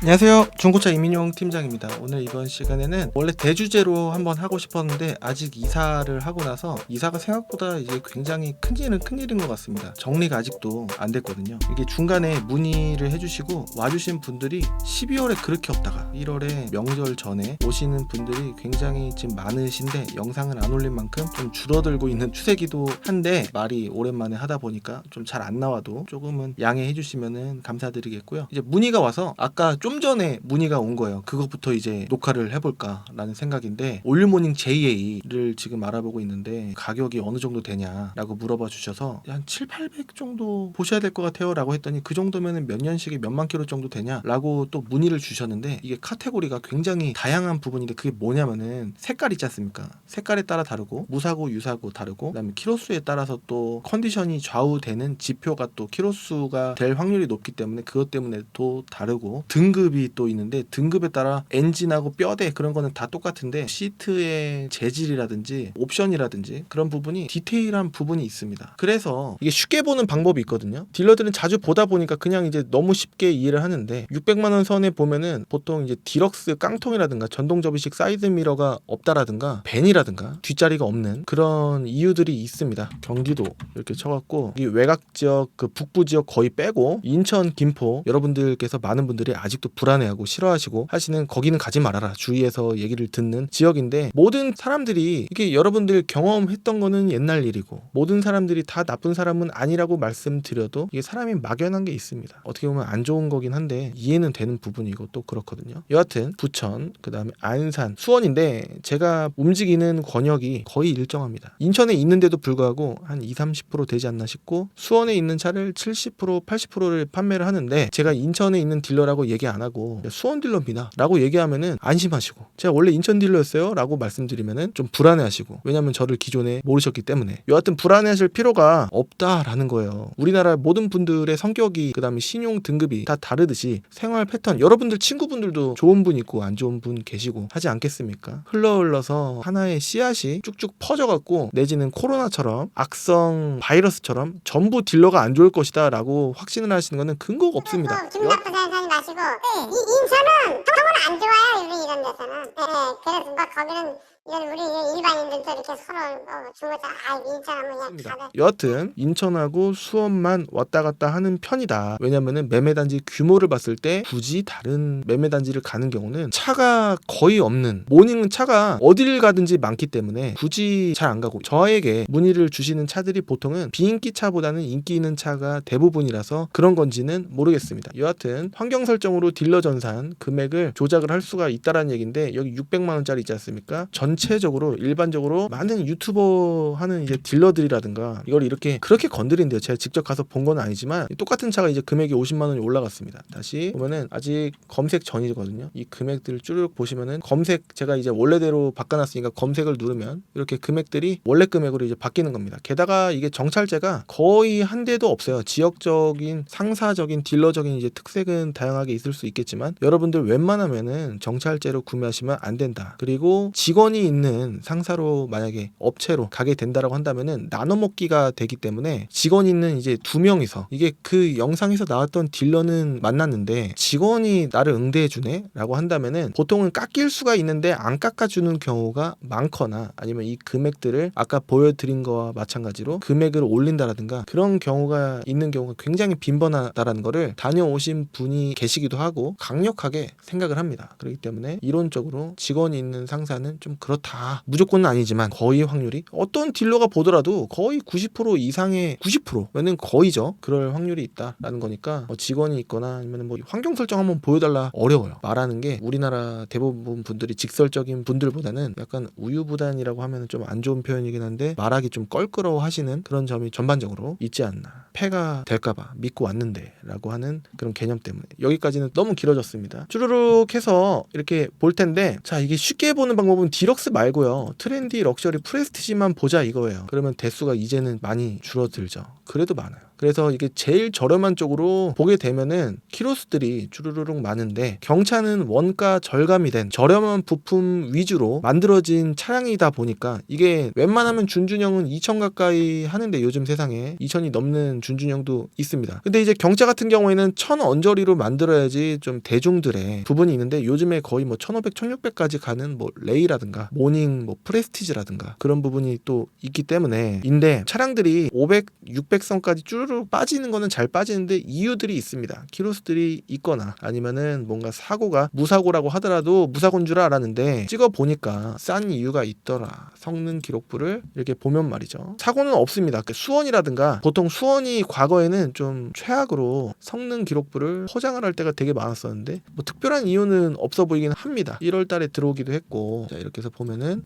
안녕하세요. 중고차 이민용 팀장입니다. 오늘 이번 시간에는 원래 대주제로 한번 하고 싶었는데 아직 이사를 하고 나서 이사가 생각보다 이제 굉장히 큰일은 큰일인 것 같습니다. 정리가 아직도 안 됐거든요. 이게 중간에 문의를 해주시고 와주신 분들이 12월에 그렇게 없다가 1월에 명절 전에 오시는 분들이 굉장히 지금 많으신데 영상을 안 올린 만큼 좀 줄어들고 있는 추세기도 한데 말이 오랜만에 하다 보니까 좀 잘 안 나와도 조금은 양해해 주시면은 감사드리겠고요. 이제 문의가 와서 아까 좀 전에 문의가 온 거예요. 그것부터 이제 녹화를 해볼까라는 생각인데 올류모닝 JA를 지금 알아보고 있는데 가격이 어느 정도 되냐라고 물어봐 주셔서 한 7, 800 정도 보셔야 될 것 같아요라고 했더니 그 정도면은 몇 년씩에 몇만 킬로 정도 되냐라고 또 문의를 주셨는데 이게 카테고리가 굉장히 다양한 부분인데 그게 뭐냐면은 색깔 있지 않습니까? 색깔에 따라 다르고 무사고 유사고 다르고 그다음에 키로수에 따라서 또 컨디션이 좌우되는 지표가 또 키로수가 될 확률이 높기 때문에 그것 때문에 또 다르고 등급 이 또 있는데 등급에 따라 엔진하고 뼈대 그런 거는 다 똑같은데 시트의 재질이라든지 옵션이라든지 그런 부분이 디테일한 부분이 있습니다. 그래서 이게 쉽게 보는 방법이 있거든요. 딜러들은 자주 보다 보니까 그냥 이제 너무 쉽게 이해를 하는데 600만 원 선에 보면은 보통 이제 디럭스 깡통이라든가 전동 접이식 사이드 미러가 없다라든가 벤이라든가 뒷자리가 없는 그런 이유들이 있습니다. 경기도 이렇게 쳐갖고 이 외곽 지역 그 북부 지역 거의 빼고 인천 김포 여러분들께서 많은 분들이 아직도 불안해하고 싫어하시고 하시는 거기는 가지 말아라 주위에서 얘기를 듣는 지역인데 모든 사람들이 이게 여러분들 경험했던 거는 옛날 일이고 모든 사람들이 다 나쁜 사람은 아니라고 말씀드려도 이게 사람이 막연한 게 있습니다. 어떻게 보면 안 좋은 거긴 한데 이해는 되는 부분이고 또 그렇거든요. 여하튼 부천 그다음에 안산 수원인데 제가 움직이는 권역이 거의 일정합니다. 인천에 있는데도 불구하고 한 2, 30% 되지 않나 싶고 수원에 있는 차를 70% 80%를 판매를 하는데 제가 인천에 있는 딜러라고 얘기 안 하고 수원 딜러입니다라고 얘기하면은 안심하시고 제가 원래 인천 딜러였어요라고 말씀드리면은 좀 불안해하시고 왜냐면 저를 기존에 모르셨기 때문에 여하튼 불안해하실 필요가 없다라는 거예요. 우리나라 모든 분들의 성격이 그다음에 신용 등급이 다 다르듯이 생활 패턴 여러분들 친구분들도 좋은 분 있고 안 좋은 분 계시고 하지 않겠습니까? 흘러 흘러서 하나의 씨앗이 쭉쭉 퍼져갖고 내지는 코로나처럼 악성 바이러스처럼 전부 딜러가 안 좋을 것이다라고 확신을 하시는 거는 근거가 없습니다. 어, 기분 나쁜 생각하지 마시고 이 인천은 통은 안 좋아요 이런 이런 데서는 네, 네. 그래서 막 거기는 이런 우리 일반인들도 이렇게 서로 어, 중고차 아 인천하면 그냥 여하튼 인천하고 수원만 왔다 갔다 하는 편이다. 왜냐면은 매매단지 규모를 봤을 때 굳이 다른 매매단지를 가는 경우는 차가 거의 없는 모닝은 차가 어딜 가든지 많기 때문에 굳이 잘 안 가고 저에게 문의를 주시는 차들이 보통은 비인기 차보다는 인기 있는 차가 대부분이라서 그런 건지는 모르겠습니다. 여하튼 환경 설정으로 딜러 전산 금액을 조작을 할 수가 있다라는 얘기인데 여기 600만 원짜리 있지 않습니까? 전 체적으로 일반적으로 많은 유튜버 하는 이제 딜러들이라든가 이걸 이렇게 그렇게 건드린대요. 제가 직접 가서 본 건 아니지만 똑같은 차가 이제 금액이 50만 원이 올라갔습니다. 다시 보면은 아직 검색 전이거든요. 이 금액들을 쭉 보시면은 검색 제가 이제 원래대로 바꿔놨으니까 검색을 누르면 이렇게 금액들이 원래 금액으로 이제 바뀌는 겁니다. 게다가 이게 정찰제가 거의 한 대도 없어요. 지역적인 상사적인 딜러적인 이제 특색은 다양하게 있을 수 있겠지만 여러분들 웬만하면은 정찰제로 구매하시면 안 된다. 그리고 직원이 있는 상사로 만약에 업체로 가게 된다라고 한다면은 나눠 먹기가 되기 때문에 직원 있는 이제 두 명이서 이게 그 영상에서 나왔던 딜러는 만났는데 직원이 나를 응대해 주네라고 한다면은 보통은 깎일 수가 있는데 안 깎아주는 경우가 많거나 아니면 이 금액들을 아까 보여드린 거와 마찬가지로 금액을 올린다라든가 그런 경우가 있는 경우가 굉장히 빈번하다라는 거를 다녀오신 분이 계시기도 하고 강력하게 생각을 합니다. 그렇기 때문에 이론적으로 직원이 있는 상사는 좀 그렇다. 무조건은 아니지만 거의 확률이 어떤 딜러가 보더라도 거의 90% 이상의 90%는 거의죠. 그럴 확률이 있다라는 거니까 뭐 직원이 있거나 아니면 뭐 환경 설정 한번 보여달라 어려워요. 말하는 게 우리나라 대부분 분들이 직설적인 분들보다는 약간 우유부단이라고 하면 좀 안 좋은 표현이긴 한데 말하기 좀 껄끄러워 하시는 그런 점이 전반적으로 있지 않나. 폐가 될까봐 믿고 왔는데라고 하는 그런 개념 때문에 여기까지는 너무 길어졌습니다. 쭈루룩 해서 이렇게 볼 텐데 자 이게 쉽게 보는 방법은 디럭 스 말고요. 트렌디 럭셔리 프레스티지만 보자 이거예요. 그러면 대수가 이제는 많이 줄어들죠. 그래도 많아요. 그래서 이게 제일 저렴한 쪽으로 보게 되면은 키로수들이 주르륵 많은데 경차는 원가 절감이 된 저렴한 부품 위주로 만들어진 차량이다 보니까 이게 웬만하면 준준형은 2천 가까이 하는데 요즘 세상에 2천이 넘는 준준형도 있습니다. 근데 이제 경차 같은 경우에는 천 언저리로 만들어야지 좀 대중들의 부분이 있는데 요즘에 거의 뭐 1500, 1600까지 가는 뭐 레이라든가 모닝 뭐 프레스티지라든가 그런 부분이 또 있기 때문에 인데 차량들이 500, 600선까지 쭈르륵 빠지는 거는 잘 빠지는데 이유들이 있습니다. 키로수들이 있거나 아니면은 뭔가 사고가 무사고라고 하더라도 무사고인 줄 알았는데 찍어 보니까 싼 이유가 있더라. 성능 기록부를 이렇게 보면 말이죠. 사고는 없습니다. 그 수원이라든가 보통 수원이 과거에는 좀 최악으로 성능 기록부를 포장을 할 때가 되게 많았었는데 뭐 특별한 이유는 없어 보이긴 합니다. 1월 달에 들어오기도 했고 자 이렇게 해서 보면은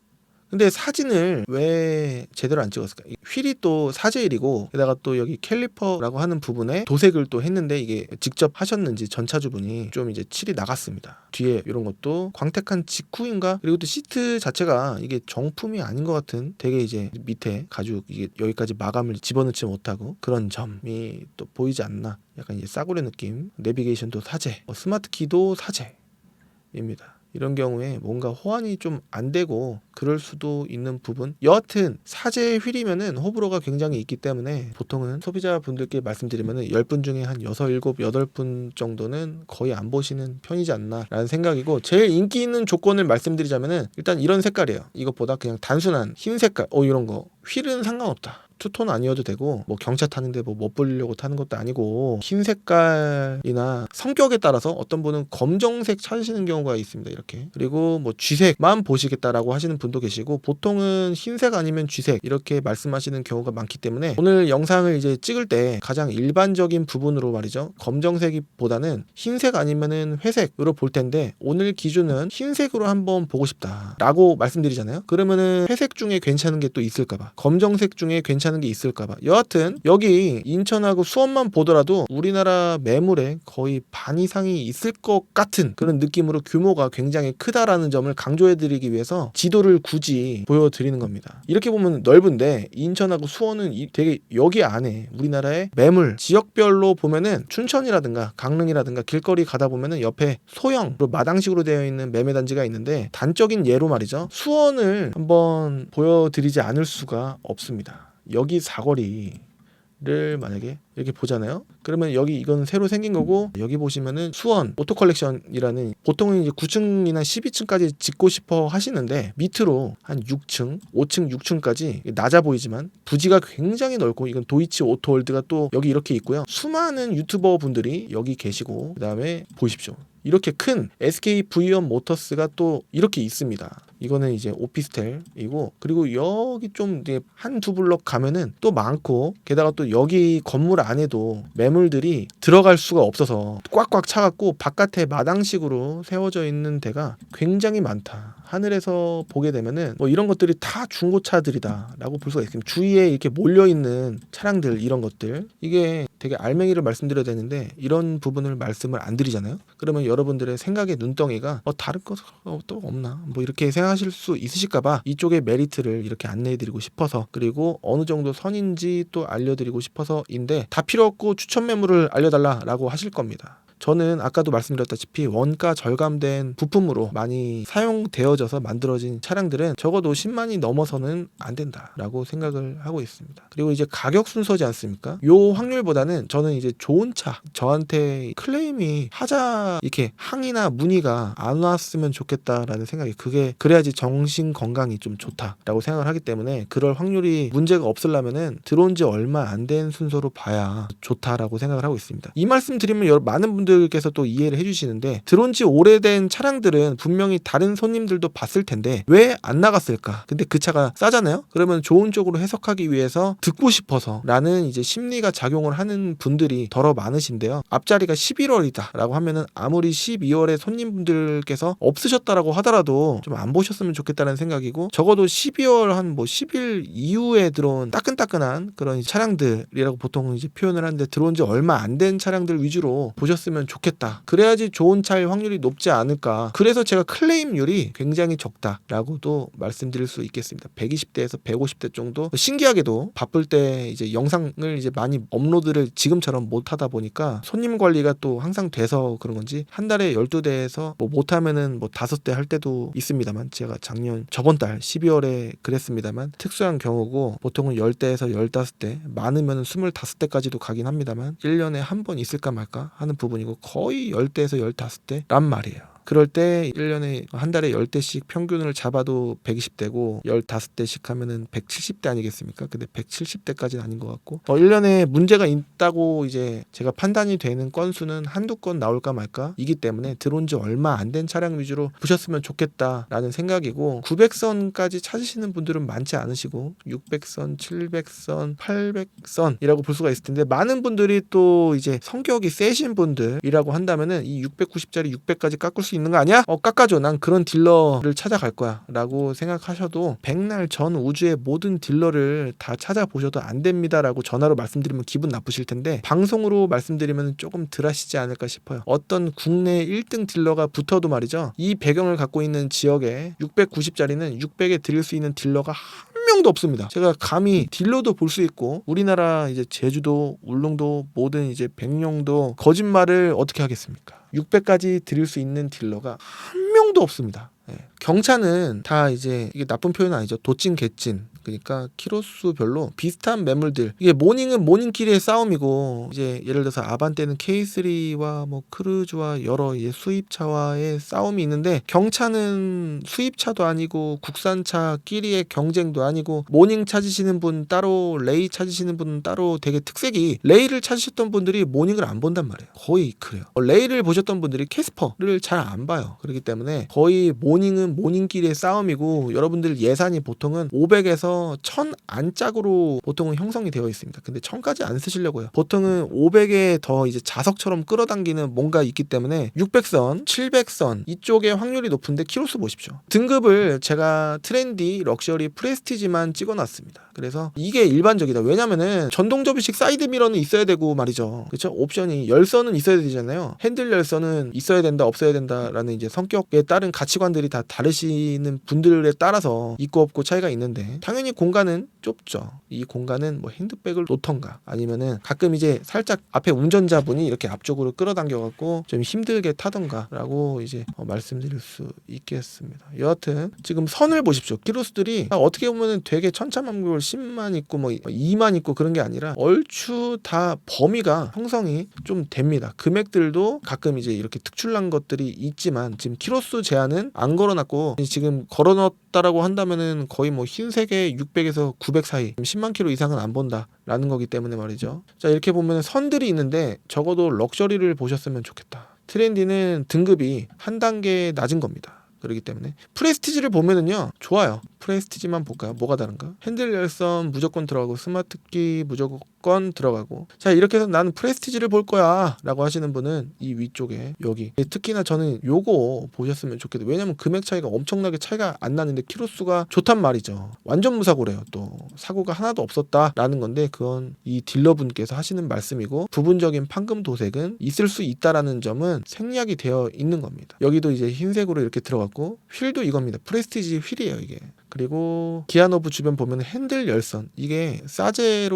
근데 사진을 왜 제대로 안 찍었을까? 이 휠이 또 사제일이고 게다가 또 여기 캘리퍼라고 하는 부분에 도색을 또 했는데 이게 직접 하셨는지 전차주분이 좀 이제 칠이 나갔습니다. 뒤에 이런 것도 광택한 직후인가? 그리고 또 시트 자체가 이게 정품이 아닌 것 같은 되게 이제 밑에 가죽 이게 여기까지 마감을 집어넣지 못하고 그런 점이 또 보이지 않나? 약간 이제 싸구려 느낌. 내비게이션도 사제, 어, 스마트 키도 사제입니다. 이런 경우에 뭔가 호환이 좀 안 되고 그럴 수도 있는 부분. 여하튼 사제 휠이면은 호불호가 굉장히 있기 때문에 보통은 소비자분들께 말씀드리면은 10분 중에 한 6, 7, 8분 정도는 거의 안 보시는 편이지 않나라는 생각이고 제일 인기 있는 조건을 말씀드리자면은 일단 이런 색깔이에요. 이것보다 그냥 단순한 흰 색깔. 어 이런 거. 휠은 상관없다 투톤 아니어도 되고 뭐 경차 타는데 뭐못 보려고 타는 것도 아니고 흰 색깔이나 성격에 따라서 어떤 분은 검정색 찾으시는 경우가 있습니다 이렇게. 그리고 뭐 쥐색만 보시겠다라고 하시는 분도 계시고 보통은 흰색 아니면 쥐색 이렇게 말씀하시는 경우가 많기 때문에 오늘 영상을 이제 찍을 때 가장 일반적인 부분으로 말이죠. 검정색보다는 흰색 아니면은 회색으로 볼 텐데 오늘 기준은 흰색으로 한번 보고 싶다라고 말씀드리잖아요. 그러면은 회색 중에 괜찮은 게 또 있을까봐. 검정색 중에 괜찮은 게 있을까봐. 여하튼 여기 인천하고 수원만 보더라도 우리나라 매물의 거의 반 이상이 있을 것 같은 그런 느낌으로 규모가 굉장히 크다라는 점을 강조해드리기 위해서 지도를 굳이 보여드리는 겁니다. 이렇게 보면 넓은데 인천하고 수원은 이- 되게 여기 안에 우리나라의 매물 지역별로 보면은 춘천이라든가 강릉이라든가 길거리 가다 보면은 옆에 소형으로 마당식으로 되어 있는 매매 단지가 있는데 단적인 예로 말이죠. 수원을 한번 보여드리지 않을 수가 없습니다 여기 사거리를 만약에 이렇게 보잖아요. 그러면 여기 이건 새로 생긴 거고 여기 보시면은 수원 오토 컬렉션이라는 보통은 이제 9층이나 12층까지 짓고 싶어 하시는데 밑으로 한 6층, 5층, 6층까지 낮아 보이지만 부지가 굉장히 넓고 이건 도이치 오토월드가 또 여기 이렇게 있고요. 수많은 유튜버 분들이 여기 계시고 그다음에 보십시오. 이렇게 큰 SK V1 모터스가 또 이렇게 있습니다. 이거는 이제 오피스텔이고 그리고 여기 좀 이제 한 두 블럭 가면은 또 많고 게다가 또 여기 건물 안에도 매물들이 들어갈 수가 없어서 꽉꽉 차갖고 바깥에 마당식으로 세워져 있는 데가 굉장히 많다. 하늘에서 보게 되면은 뭐 이런 것들이 다 중고차들이다라고 볼 수가 있습니다. 주위에 이렇게 몰려 있는 차량들 이런 것들 이게 되게 알맹이를 말씀드려야 되는데 이런 부분을 말씀을 안 드리잖아요. 그러면 여러분들의 생각의 눈덩이가 어 다른 거또 없나 뭐 이렇게 생각 하실 수 있으실까봐 이쪽의 메리트를 이렇게 안내해드리고 싶어서 그리고 어느 정도 선인지 또 알려드리고 싶어서인데 다 필요 없고 추천 매물을 알려달라라고 하실 겁니다. 저는 아까도 말씀드렸다시피 원가 절감된 부품으로 많이 사용되어져서 만들어진 차량들은 적어도 10만이 넘어서는 안 된다라고 생각을 하고 있습니다. 그리고 이제 가격 순서지 않습니까? 요 확률보다는 저는 이제 좋은 차 저한테 클레임이 하자 이렇게 항이나 문의가 안 왔으면 좋겠다라는 생각이 그게 그래야지 정신 건강이 좀 좋다라고 생각을 하기 때문에 그럴 확률이 문제가 없으려면은 들어온 지 얼마 안 된 순서로 봐야 좋다라고 생각을 하고 있습니다. 이 말씀 드리면 많은 분들 께서 또 이해를 해주시는데 들어온 지 오래된 차량들은 분명히 다른 손님들도 봤을 텐데 왜 안 나갔을까? 근데 그 차가 싸잖아요. 그러면 좋은 쪽으로 해석하기 위해서 듣고 싶어서 라는 이제 심리가 작용을 하는 분들이 더러 많으신데요. 앞자리가 11월이다 라고 하면은 아무리 12월에 손님분들께서 없으셨다라고 하더라도 좀 안 보셨으면 좋겠다는 생각이고 적어도 12월 한 뭐 10일 이후에 들어온 따끈따끈한 그런 차량들이라고 보통 이제 표현을 하는데 들어온 지 얼마 안 된 차량들 위주로 보셨으면 있었으면 좋겠다. 그래야지 좋은 차일 확률이 높지 않을까. 그래서 제가 클레임률이 굉장히 적다라고도 말씀드릴 수 있겠습니다. 120대에서 150대 정도. 신기하게도 바쁠 때 이제 영상을 이제 많이 업로드를 지금처럼 못 하다 보니까 손님 관리가 또 항상 돼서 그런 건지 한 달에 12대에서 뭐 못하면은 뭐 5대 할 때도 있습니다만 제가 작년 저번 달 12월에 그랬습니다만 특수한 경우고 보통은 10대에서 15대 많으면 25대까지도 가긴 합니다만 1년에 한 번 있을까 말까 하는 부분이 고 거의 10대에서 15대란 말이에요. 그럴 때 1년에 한 달에 10대씩 평균을 잡아도 120대고 15대씩 하면은 170대 아니겠습니까? 근데 170대까지는 아닌 것 같고 어 1년에 문제가 있다고 이제 제가 판단이 되는 건수는 한두 건 나올까 말까 이기 때문에 들어온 지 얼마 안 된 차량 위주로 보셨으면 좋겠다라는 생각이고 900선까지 찾으시는 분들은 많지 않으시고 600선, 700선, 800선이라고 볼 수가 있을 텐데 많은 분들이 또 이제 성격이 세신 분들이라고 한다면은 이 690짜리 600까지 깎을 수 있는 거 아니야? 어 깎아줘. 난 그런 딜러를 찾아갈 거야라고 생각하셔도 백날 전 우주의 모든 딜러를 다 찾아보셔도 안 됩니다라고 전화로 말씀드리면 기분 나쁘실 텐데 방송으로 말씀드리면 조금 덜하시지 않을까 싶어요. 어떤 국내 1등 딜러가 붙어도 말이죠. 이 배경을 갖고 있는 지역에 690짜리는 600에 드릴 수 있는 딜러가 한 명도 없습니다. 제가 감히 딜러도 볼 수 있고 우리나라 이제 제주도, 울릉도 모든 이제 백령도 거짓말을 어떻게 하겠습니까? 600까지 드릴 수 있는 딜러가 한 명도 없습니다. 예. 경차는 다 이제 이게 나쁜 표현은 아니죠. 도찐 개찐. 그러니까 키로수 별로 비슷한 매물들. 이게 모닝은 모닝끼리의 싸움이고 이제 예를 들어서 아반떼는 K3와 뭐 크루즈와 여러 수입차와의 싸움이 있는데 경차는 수입차도 아니고 국산차끼리의 경쟁도 아니고 모닝 찾으시는 분 따로 레이 찾으시는 분 따로 되게 특색이 레이를 찾으셨던 분들이 모닝을 안 본단 말이에요. 거의 그래요. 어, 레이를 보셨던 분들이 캐스퍼를 잘 안 봐요. 그렇기 때문에 거의 모닝은 모닝끼리의 싸움이고 여러분들 예산이 보통은 500에서 1000 안짝으로 보통은 형성이 되어 있습니다. 근데 1000까지 안 쓰시려고요. 보통은 500에 더 이제 자석처럼 끌어당기는 뭔가 있기 때문에 600선, 700선 이쪽에 확률이 높은데 키로수 보십시오. 등급을 제가 트렌디, 럭셔리, 프레스티지만 찍어놨습니다. 그래서 이게 일반적이다. 왜냐면은 전동 접이식 사이드 미러는 있어야 되고 말이죠. 그렇죠? 옵션이 열선은 있어야 되잖아요. 핸들 열선은 있어야 된다, 없어야 된다라는 이제 성격에 따른 가치관들이 다 다르시는 분들에 따라서 있고 없고 차이가 있는데 당연히 공간은 좁죠. 이 공간은 뭐 핸드백을 놓던가 아니면은 가끔 이제 살짝 앞에 운전자분이 이렇게 앞쪽으로 끌어당겨 갖고 좀 힘들게 타던가라고 이제 어, 말씀드릴 수 있겠습니다. 여하튼 지금 선을 보십시오. 키로수들이 어떻게 보면은 되게 천차만별 10만 있고 뭐 2만 있고 그런 게 아니라 얼추 다 범위가 형성이 좀 됩니다. 금액들도 가끔 이제 이렇게 특출난 것들이 있지만 지금 키로수 제한은 안 걸어놨고 지금 걸어놨 다라고 한다면은 거의 뭐 흰색에 600에서 900 사이 10만 킬로 이상은 안 본다라는 거기 때문에 말이죠. 자 이렇게 보면 선들이 있는데 적어도 럭셔리를 보셨으면 좋겠다. 트렌디는 등급이 한 단계 낮은 겁니다. 그렇기 때문에 프레스티지를 보면은요 좋아요 프레스티지만 볼까요? 뭐가 다른가? 핸들 열선 무조건 들어가고 스마트 키 무조건 들어가고. 자 이렇게 해서 나는 프레스티지를 볼 거야 라고 하시는 분은 이 위쪽에 여기. 특히나 저는 요거 보셨으면 좋겠어요. 왜냐면 금액 차이가 엄청나게 차이가 안 나는데 키로수가 좋단 말이죠. 완전 무사고래요 또. 사고가 하나도 없었다라는 건데 그건 이 딜러분께서 하시는 말씀이고 부분적인 판금 도색은 있을 수 있다라는 점은 생략이 되어 있는 겁니다. 여기도 이제 흰색으로 이렇게 들어갔고 휠도 이겁니다. 프레스티지 휠이에요 이게 그리고 기아노브 주변 보면 핸들 열선 이게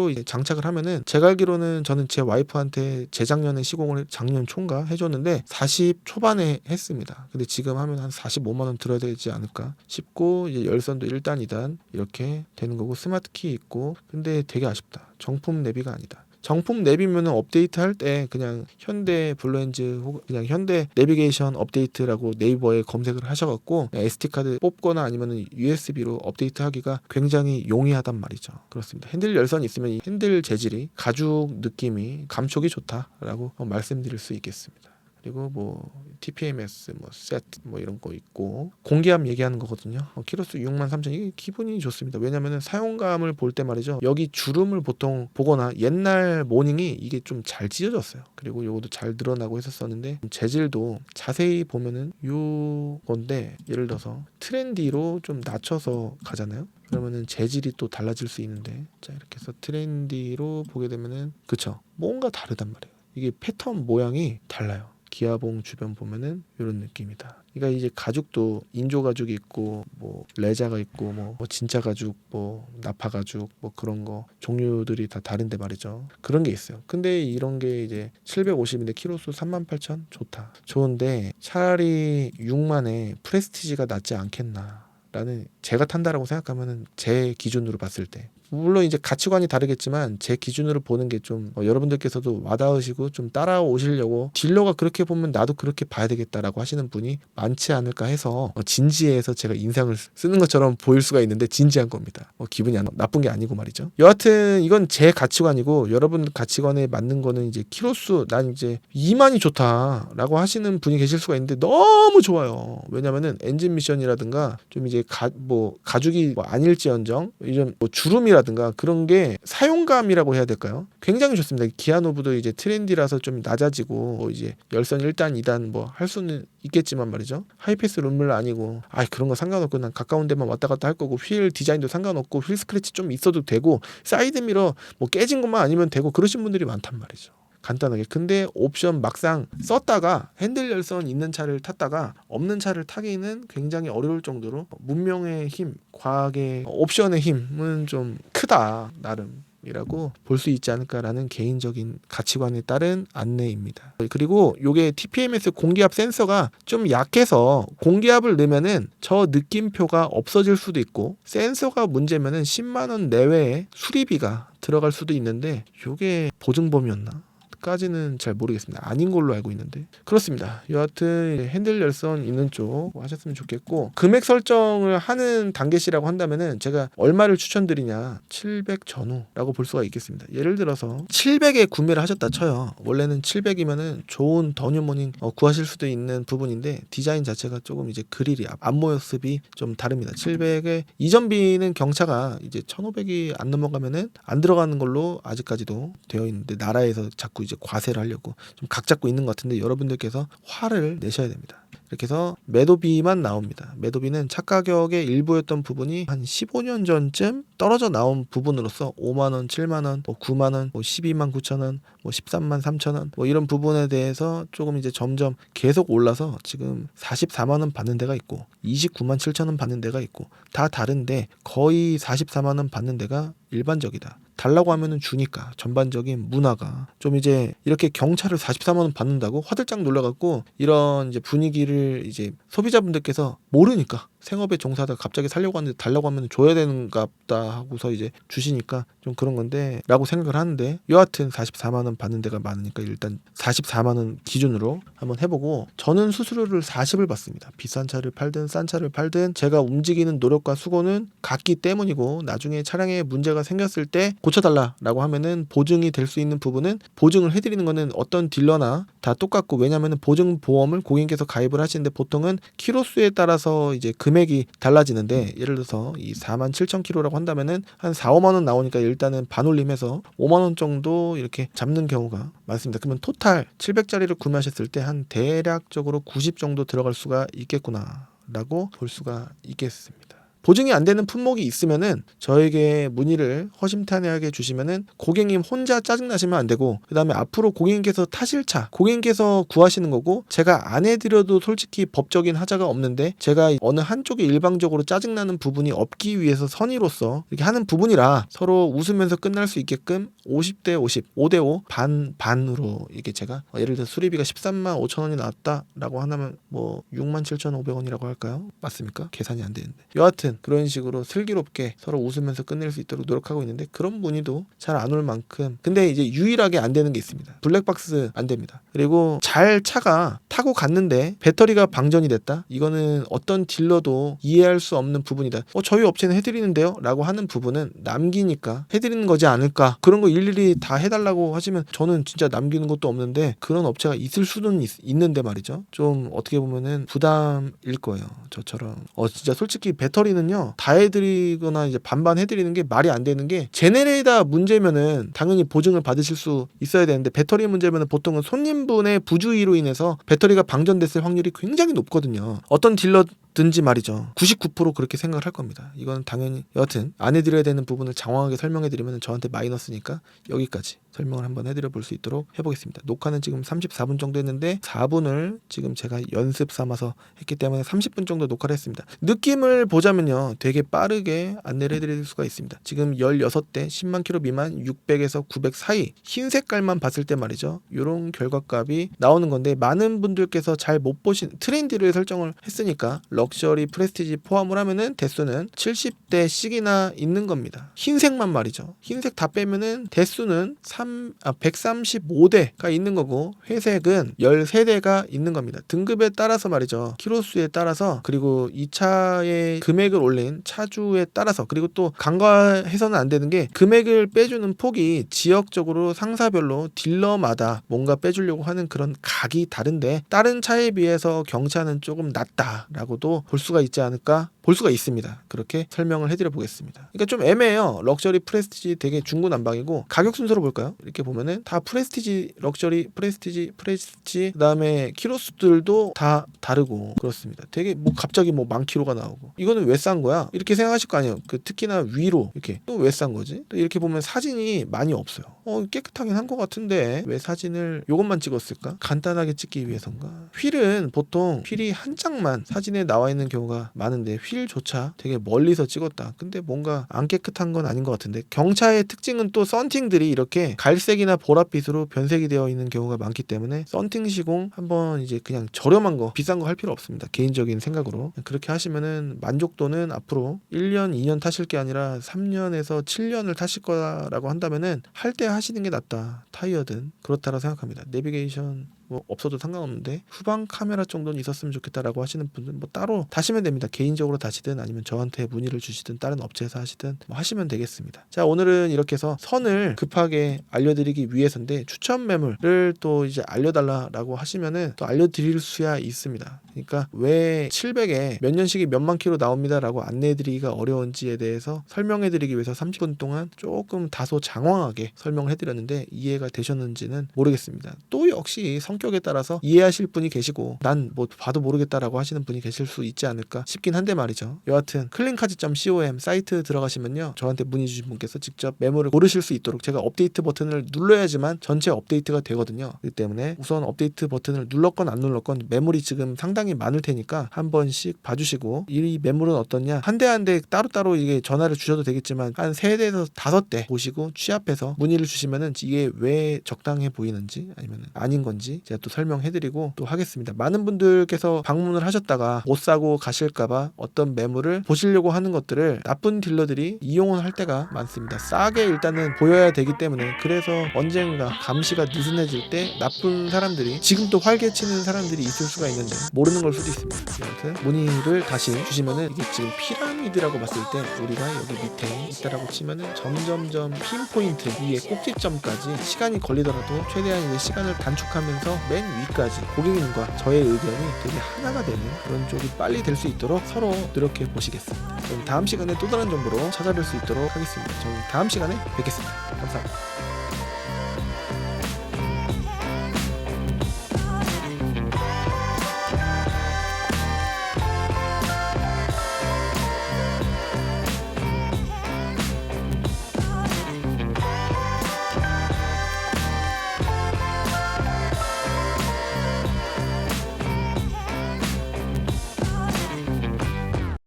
이제 장착을 하면은 제가 알기로는 저는 제 와이프한테 재작년에 시공을 작년 초인가 해줬는데 40 초반에 했습니다. 근데 지금 하면 한 45만 원 들어야 되지 않을까 싶고 이제 열선도 1단 2단 이렇게 되는 거고 스마트 키 있고 근데 되게 아쉽다. 정품 내비가 아니다. 정품 내비면은 업데이트 할 때 그냥 현대 블루엔즈 혹은 그냥 현대 내비게이션 업데이트라고 네이버에 검색을 하셔갖고 SD 카드 뽑거나 아니면은 USB로 업데이트하기가 굉장히 용이하단 말이죠. 그렇습니다. 핸들 열선 있으면 이 핸들 재질이 가죽 느낌이 감촉이 좋다라고 어, 말씀드릴 수 있겠습니다. 그리고 뭐 TPMS 뭐 세트 뭐 이런 거 있고 공기압 얘기하는 거거든요. 어, 키로수 6만 3천 이게 기분이 좋습니다. 왜냐면은 사용감을 볼 때 말이죠. 여기 주름을 보통 보거나 옛날 모닝이 이게 좀 잘 찢어졌어요. 그리고 요것도 잘 드러나고 했었었는데 재질도 자세히 보면은 요 건데 예를 들어서 트렌디로 좀 낮춰서 가잖아요. 그러면은 재질이 또 달라질 수 있는데 자 이렇게 해서 트렌디로 보게 되면은 그쵸 뭔가 다르단 말이에요. 이게 패턴 모양이 달라요. 기아봉 주변 보면은 이런 느낌이다. 그러니까 이제 가죽도 인조 가죽이 있고 뭐 레자가 있고 뭐, 뭐 진짜 가죽 뭐 나파 가죽 뭐 그런 거 종류들이 다 다른데 말이죠. 그런 게 있어요. 근데 이런 게 이제 750인데 키로수 38,000 좋다. 좋은데 차라리 6만에 프레스티지가 낫지 않겠나 라는 제가 탄다라고 생각하면은 제 기준으로 봤을 때 물론 이제 가치관이 다르겠지만 제 기준으로 보는 게 좀 여러분들께서도 와닿으시고 좀 따라오시려고 딜러가 그렇게 보면 나도 그렇게 봐야 되겠다라고 하시는 분이 많지 않을까 해서 어, 진지해서 제가 인상을 쓰는 것처럼 보일 수가 있는데 진지한 겁니다. 어, 기분이 안- 나쁜 게 아니고 말이죠. 여하튼 이건 제 가치관이고 여러분 가치관에 맞는 거는 이제 키로수 난 이제 2만이 좋다라고 하시는 분이 계실 수가 있는데 너무 좋아요. 왜냐면은 엔진 미션이라든가 좀 이제 가 뭐 가죽이 뭐 아닐지언정 이런 뭐 주름이 라든가 그런 게 사용감이라고 해야 될까요? 굉장히 좋습니다. 기아노브도 이제 트렌디라서 좀 낮아지고 뭐 이제 열선 1단, 2단 뭐 할 수는 있겠지만 말이죠. 하이패스 룸물 아니고 아 그런 거 상관없고 난 가까운 데만 왔다 갔다 할 거고 휠 디자인도 상관없고 휠 스크래치 좀 있어도 되고 사이드 미러 뭐 깨진 것만 아니면 되고 그러신 분들이 많단 말이죠. 간단하게. 근데 옵션 막상 썼다가 핸들 열선 있는 차를 탔다가 없는 차를 타기는 굉장히 어려울 정도로 문명의 힘, 과학의 옵션의 힘은 좀 크다 나름. 이라고 볼 수 있지 않을까라는 개인적인 가치관에 따른 안내입니다. 그리고 요게 TPMS 공기압 센서가 좀 약해서 공기압을 넣으면은 저 느낌표가 없어질 수도 있고 센서가 문제면은 10만 원 내외의 수리비가 들어갈 수도 있는데 요게 보증범이었나? 까지는 잘 모르겠습니다. 아닌 걸로 알고 있는데 그렇습니다. 여하튼 핸들 열선 있는 쪽 하셨으면 좋겠고 금액 설정을 하는 단계시라고 한다면은 제가 얼마를 추천드리냐 700 전후라고 볼 수가 있겠습니다. 예를 들어서 700에 구매를 하셨다 쳐요. 원래는 700이면은 좋은 더뉴모닝 어, 구하실 수도 있는 부분인데 디자인 자체가 조금 이제 그릴이 앞- 앞모습이 좀 다릅니다. 700에 이전비는 경차가 이제 1500이 안 넘어가면은 안 들어가는 걸로 아직까지도 되어 있는데 나라에서 자꾸 이제 과세를 하려고 좀 각 잡고 있는 것 같은데 여러분들께서 화를 내셔야 됩니다. 이렇게 해서 매도비만 나옵니다. 매도비는 차 가격의 일부였던 부분이 한 15년 전쯤 떨어져 나온 부분으로서 5만 원, 7만 원, 뭐 9만 원, 뭐 12만 9천 원, 뭐 13만 3천 원, 뭐 이런 부분에 대해서 조금 이제 점점 계속 올라서 지금 44만 원 받는 데가 있고 29만 7천 원 받는 데가 있고 다 다른데 거의 44만 원 받는 데가 일반적이다. 달라고 하면은 주니까 전반적인 문화가. 좀 이제 이렇게 경차를 44만 원 받는다고 화들짝 놀라갖고 이런 이제 분위기를 이제 소비자분들께서 모르니까 생업에 종사하다가 갑자기 살려고 하는데 달라고 하면 줘야 되는가 보다 하고서 이제 주시니까 좀 그런 건데 라고 생각을 하는데 여하튼 44만 원 받는 데가 많으니까 일단 44만 원 기준으로 한번 해보고 저는 수수료를 40을 받습니다. 비싼 차를 팔든 싼 차를 팔든 제가 움직이는 노력과 수고는 같기 때문이고 나중에 차량에 문제가 생겼을 때 고쳐달라라고 하면은 보증이 될 수 있는 부분은 보증을 해드리는 거는 어떤 딜러나 다 똑같고 왜냐면은 보증 보험을 고객님께서 가입을 하시는데 보통은 키로수에 따라서 이제 금액 이 달라지는데 예를 들어서 이 4만 7천 킬로라고 한다면은 한 4, 5만 원 나오니까 일단은 반올림해서 5만 원 정도 이렇게 잡는 경우가 많습니다. 그러면 토탈 700짜리를 구매하셨을 때 한 대략적으로 90 정도 들어갈 수가 있겠구나라고 볼 수가 있겠습니다. 보증이 안 되는 품목이 있으면은 저에게 문의를 허심탄회하게 주시면은 고객님 혼자 짜증 나시면 안 되고 그다음에 앞으로 고객님께서 타실 차 고객님께서 구하시는 거고 제가 안 해드려도 솔직히 법적인 하자가 없는데 제가 어느 한쪽에 일방적으로 짜증 나는 부분이 없기 위해서 선의로서 이렇게 하는 부분이라 서로 웃으면서 끝날 수 있게끔 50대 50, 5대 5 반 반으로 이게 제가 어, 예를 들어 수리비가 13만 5천 원이 나왔다라고 하면 뭐 6만 7,500원이라고 할까요? 맞습니까? 계산이 안 되는데 여하튼 그런 식으로 슬기롭게 서로 웃으면서 끝낼 수 있도록 노력하고 있는데 그런 문의도 잘 안 올 만큼 근데 이제 유일하게 안 되는 게 있습니다. 블랙박스 안 됩니다. 그리고 잘 차가 타고 갔는데 배터리가 방전이 됐다. 이거는 어떤 딜러도 이해할 수 없는 부분이다. 어 저희 업체는 해드리는데요 라고 하는 부분은 남기니까 해드리는 거지 않을까. 그런 거 일일이 다 해달라고 하시면 저는 진짜 남기는 것도 없는데 그런 업체가 있을 수는 있, 있는데 말이죠. 좀 어떻게 보면은 부담일 거예요. 저처럼 어 진짜 솔직히 배터리는 요 다 해드리거나 이제 반반 해드리는 게 말이 안 되는 게 제네레이터 문제면은 당연히 보증을 받으실 수 있어야 되는데 배터리 문제면은 보통은 손님분의 부주의로 인해서 배터리가 방전됐을 확률이 굉장히 높거든요. 어떤 딜러 받 든지 말이죠. 99% 그렇게 생각을 할 겁니다. 이건 당연히 여하튼 안 해드려야 되는 부분을 장황하게 설명해드리면 저한테 마이너스니까 여기까지 설명을 한번 해드려 볼 수 있도록 해보겠습니다. 녹화는 지금 34분 정도 했는데 4분을 지금 제가 연습 삼아서 했기 때문에 30분 정도 녹화를 했습니다. 느낌을 보자면요. 되게 빠르게 안내를 해드릴 수가 있습니다. 지금 16대 10만 킬로 미만 600에서 900 사이 흰 색깔만 봤을 때 말이죠. 이런 결과값이 나오는 건데 많은 분들께서 잘 못 보신 트렌디를 설정을 했으니까 럭 셔리 프레스티지 포함을 하면은 대수는 70대씩이나 있는 겁니다. 흰색만 말이죠. 흰색 다 빼면은 대수는 3, 아, 135대가 있는 거고 회색은 13대가 있는 겁니다. 등급에 따라서 말이죠. 키로수에 따라서 그리고 이 차의 금액을 올린 차주에 따라서 그리고 또 간과해서는 안 되는 게 금액을 빼주는 폭이 지역적으로 상사별로 딜러마다 뭔가 빼주려고 하는 그런 각이 다른데 다른 차에 비해서 경차는 조금 낮다라고도 볼 수가 있지 않을까 볼 수가 있습니다. 그렇게 설명을 해드려 보겠습니다. 그러니까 좀 애매해요. 럭셔리 프레스티지 되게 중구난방이고 가격 순서로 볼까요? 이렇게 보면은 다 프레스티지, 럭셔리, 프레스티지, 프레스티지 그다음에 키로수들도 다 다르고 그렇습니다. 되게 뭐 갑자기 뭐만 킬로가 나오고 이거는 왜 싼 거야? 이렇게 생각하실 거 아니에요. 그 특히나 위로 이렇게 또 왜 싼 거지? 또 이렇게 보면 사진이 많이 없어요. 어 깨끗하긴 한 것 같은데 왜 사진을 요것만 찍었을까? 간단하게 찍기 위해선가? 휠은 보통 휠이 한 장만 사진에 나와 있는 경우가 많은데 휠 조차 되게 멀리서 찍었다. 근데 뭔가 안 깨끗한 건 아닌 것 같은데 경차의 특징은 또 썬팅들이 이렇게 갈색이나 보랏빛으로 변색이 되어 있는 경우가 많기 때문에 썬팅 시공 한번 이제 그냥 저렴한 거 비싼 거 할 필요 없습니다. 개인적인 생각으로 그렇게 하시면은 만족도는 앞으로 1년, 2년 타실 게 아니라 3년에서 7년을 타실 거라고 한다면은 할 때 하시는 게 낫다. 타이어든 그렇다고 생각합니다. 내비게이션 뭐 없어도 상관없는데 후방 카메라 정도는 있었으면 좋겠다라고 하시는 분들은 뭐 따로 다시면 됩니다. 개인적으로 다시든 아니면 저한테 문의를 주시든 다른 업체에서 하시든 뭐 하시면 되겠습니다. 자 오늘은 이렇게 해서 선을 급하게 알려드리기 위해서인데 추천 매물을 또 이제 알려달라라고 하시면은 또 알려드릴 수야 있습니다. 그러니까 왜 700에 몇 년씩이 몇만 킬로 나옵니다라고 안내해드리기가 어려운지에 대해서 설명해드리기 위해서 30분 동안 조금 다소 장황하게 설명을 해드렸는데 이해가 되셨는지는 모르겠습니다. 또 역시 성격에 따라서 이해하실 분이 계시고 난 뭐 봐도 모르겠다라고 하시는 분이 계실 수 있지 않을까 싶긴 한데 말이죠. 여하튼 클린카즈.com 사이트 들어가시면요. 저한테 문의 주신 분께서 직접 메모를 고르실 수 있도록 제가 업데이트 버튼을 눌러야지만 전체 업데이트가 되거든요. 그렇기 때문에 우선 업데이트 버튼을 눌렀건 안 눌렀건 메모리 지금 상당히 많을 테니까 한 번씩 봐주시고 이 매물은 어떻냐 한 대 한 대 따로따로 이게 전화를 주셔도 되겠지만 한 세 대에서 다섯 대 보시고 취합해서 문의를 주시면은 이게 왜 적당해 보이는지 아니면 아닌 건지 제가 또 설명해드리고 또 하겠습니다. 많은 분들께서 방문을 하셨다가 못 사고 가실까봐 어떤 매물을 보시려고 하는 것들을 나쁜 딜러들이 이용을 할 때가 많습니다. 싸게 일단은 보여야 되기 때문에 그래서 언젠가 감시가 느슨해질 때 나쁜 사람들이 지금 또 활개치는 사람들이 있을 수가 있는데 모르 는 걸 수도 있습니다. 아무튼 문의를 다시 주시면은 이게 지금 피라미드라고 봤을 때 우리가 여기 밑에 있다라고 치면은 점점점 핀 포인트 위에 꼭지점까지 시간이 걸리더라도 최대한 이제 시간을 단축하면서 맨 위까지 고객님과 저의 의견이 되게 하나가 되는 그런 쪽이 빨리 될 수 있도록 서로 노력해 보시겠습니다. 그럼 다음 시간에 또 다른 정보로 찾아뵐 수 있도록 하겠습니다. 저는 다음 시간에 뵙겠습니다. 감사합니다.